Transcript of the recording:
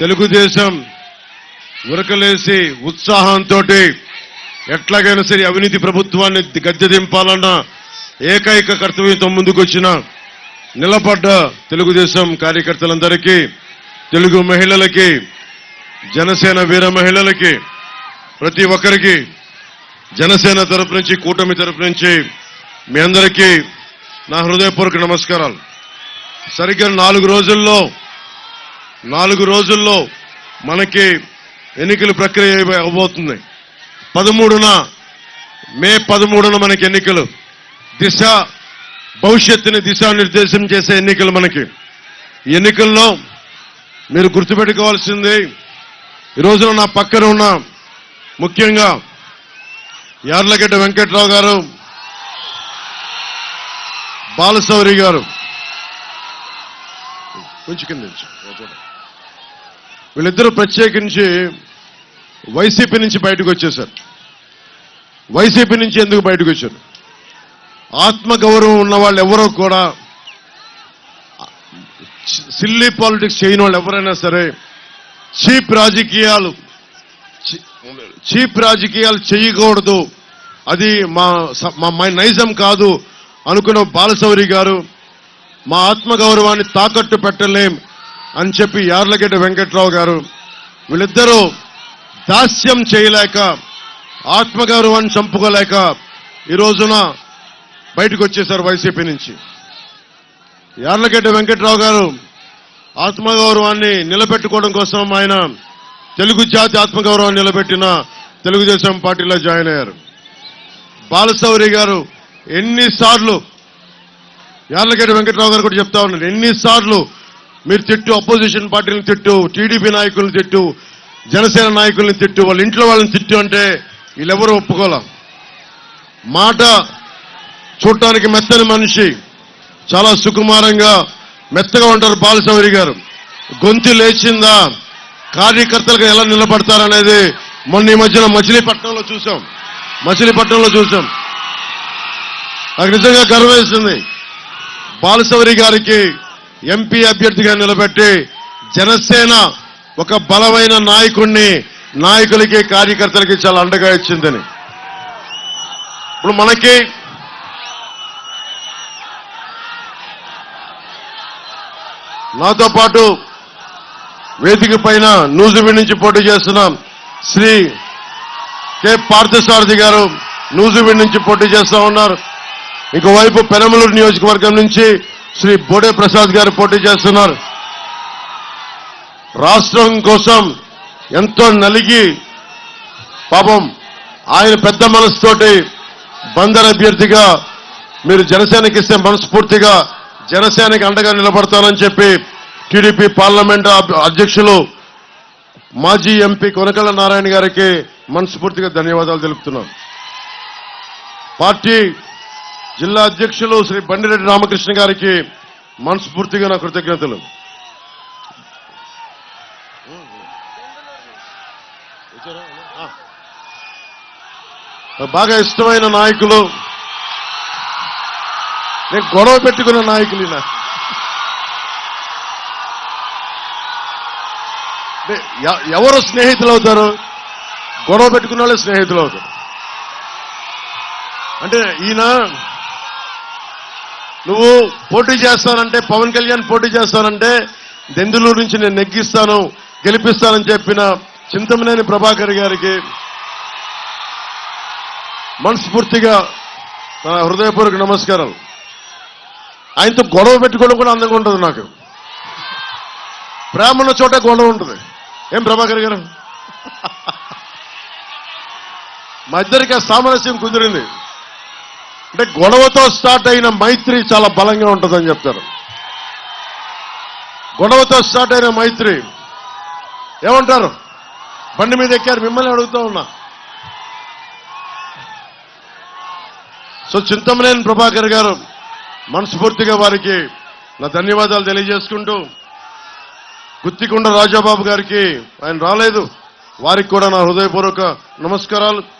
తెలుగుదేశం ఉరకలేసి ఉత్సాహంతో ఎట్లాగైనా సరే అవినీతి ప్రభుత్వాన్ని గద్దె దింపాలన్న ఏకైక కర్తవ్యంతో ముందుకొచ్చిన నిలబడ్డ తెలుగుదేశం కార్యకర్తలందరికీ తెలుగు మహిళలకి జనసేన వీర మహిళలకి ప్రతి ఒక్కరికి జనసేన తరపు నుంచి కూటమి తరపు నుంచి మీ అందరికీ నా హృదయపూర్వక నమస్కారాలు. సరిగ్గా నాలుగు రోజుల్లో నాలుగు రోజుల్లో మనకి ఎన్నికల ప్రక్రియ అవబోతుంది పదమూడున మే పదమూడున మనకి ఎన్నికలు. దిశ భవిష్యత్తుని దిశానిర్దేశం చేసే ఎన్నికలు మనకి. ఎన్నికల్లో మీరు గుర్తుపెట్టుకోవాల్సింది ఈ రోజున నా పక్కన ఉన్న ముఖ్యంగా యార్లగడ్డ వెంకట్రావు గారు బాలశౌరి గారు. కొంచెం కింద వీళ్ళిద్దరూ ప్రత్యేకించి వైసీపీ నుంచి బయటకు వచ్చేశారు. వైసీపీ నుంచి ఎందుకు బయటకు వచ్చారు? ఆత్మగౌరవం ఉన్న వాళ్ళు ఎవరో కూడా సిల్లీ పాలిటిక్స్ చేయని వాళ్ళు ఎవరైనా సరే చీప్ రాజకీయాలు చీప్ రాజకీయాలు చేయకూడదు. అది మా మా నైజం కాదు అనుకున్న బాలశౌరి గారు మా ఆత్మగౌరవాన్ని తాకట్టు పెట్టలేం. అని చెప్పి యార్లగడ్డ వెంకట్రావు గారు వీళ్ళిద్దరూ దాస్యం చేయలేక ఆత్మగౌరవాన్ని చంపుకోలేక ఈ రోజున బయటకు వచ్చేశారు వైసీపీ నుంచి. యార్లగడ్డ వెంకట్రావు గారు ఆత్మగౌరవాన్ని నిలబెట్టుకోవడం కోసం ఆయన తెలుగు జాతి ఆత్మగౌరవాన్ని నిలబెట్టిన తెలుగుదేశం పార్టీలో జాయిన్ అయ్యారు. బాలశౌరి గారు ఎన్నిసార్లు యార్లగడ్డ వెంకట్రావు గారు కూడా చెప్తా ఉన్నారు ఎన్నిసార్లు మీరు తిట్టు అపోజిషన్ పార్టీలను తిట్టు టీడీపీ నాయకులను తిట్టు జనసేన నాయకుల్ని తిట్టు వాళ్ళ ఇంట్లో వాళ్ళని తిట్టు అంటే వీళ్ళెవరూ ఒప్పుకోలేం. మాట చూడటానికి మెత్తని మనిషి చాలా సుకుమారంగా మెత్తగా ఉంటారు బాలశౌరి గారు. గొంతు లేచిందా? కార్యకర్తలకు ఎలా నిలబడతారనేది మొన్న ఈ మధ్యన మచిలీపట్నంలో చూసాం మచిలీపట్నంలో చూసాం నాకు నిజంగా గర్వేస్తుంది బాలశౌరి గారికి ఎంపీ అభ్యర్థిగా నిలబెట్టి జనసేన ఒక బలమైన నాయకుణ్ణి నాయకులకి కార్యకర్తలకి చాలా అండగా ఇచ్చిందని. ఇప్పుడు మనకి నాతో పాటు వేదిక పైన నూజివీడ్ నుంచి పోటీ చేస్తున్నాం శ్రీ కె పార్థసారథి గారు నూజివీడ్ నుంచి పోటీ చేస్తూ ఉన్నారు. ఇంకోవైపు పెనమలూరు నియోజకవర్గం నుంచి శ్రీ బోడే ప్రసాద్ గారు పోటీ చేస్తున్నారు. రాష్ట్రం కోసం ఎంతో నలిగి పాపం ఆయన పెద్ద మనసుతోటి బందర్ అభ్యర్థిగా మీరు జనసేనకి ఇస్తే మనస్ఫూర్తిగా జనసేనకి అండగా నిలబడతానని చెప్పి టీడీపీ పార్లమెంట్ అధ్యక్షులు మాజీ ఎంపీ కొనకళ్ళ నారాయణ గారికి మనస్ఫూర్తిగా ధన్యవాదాలు తెలుపుతున్నాం. పార్టీ జిల్లా అధ్యక్షులు శ్రీ బండిరెడ్డి రామకృష్ణ గారికి మనస్ఫూర్తిగా నా కృతజ్ఞతలు. బాగా ఇష్టమైన నాయకులు. నేను గొడవ పెట్టుకున్న నాయకులు ఈయన. ఎవరు స్నేహితులు అవుతారు? గొడవ పెట్టుకున్న వాళ్ళే స్నేహితులు అవుతారు. అంటే ఈయన నువ్వు పోటీ చేస్తానంటే పవన్ కళ్యాణ్ పోటీ చేస్తానంటే దెందులూరు నుంచి నేను నెగ్గిస్తాను గెలిపిస్తానని చెప్పిన చింతమనేని ప్రభాకర్ గారికి మనస్ఫూర్తిగా నా హృదయపూర్వక నమస్కారాలు. ఆయనతో గొడవ పెట్టుకోవడం కూడా అందంగా ఉంటుంది నాకు. ప్రేమ ఉన్న చోట గొడవ ఉంటుంది. ఏం ప్రభాకర్ గారు? మా ఇద్దరికి ఆ సామరస్యం కుదిరింది. అంటే గొడవతో స్టార్ట్ అయిన మైత్రి చాలా బలంగా ఉంటుందని చెప్తారు. గొడవతో స్టార్ట్ అయిన మైత్రి ఏమంటారు? బండి మీద ఎక్కారు మిమ్మల్ని అడుగుతూ ఉన్నా. సో చింతమనేని ప్రభాకర్ గారు మనస్ఫూర్తిగా వారికి నా ధన్యవాదాలు తెలియజేసుకుంటూ గుత్తికొండ రాజాబాబు గారికి ఆయన రాలేదు. వారికి కూడా నా హృదయపూర్వక నమస్కారాలు.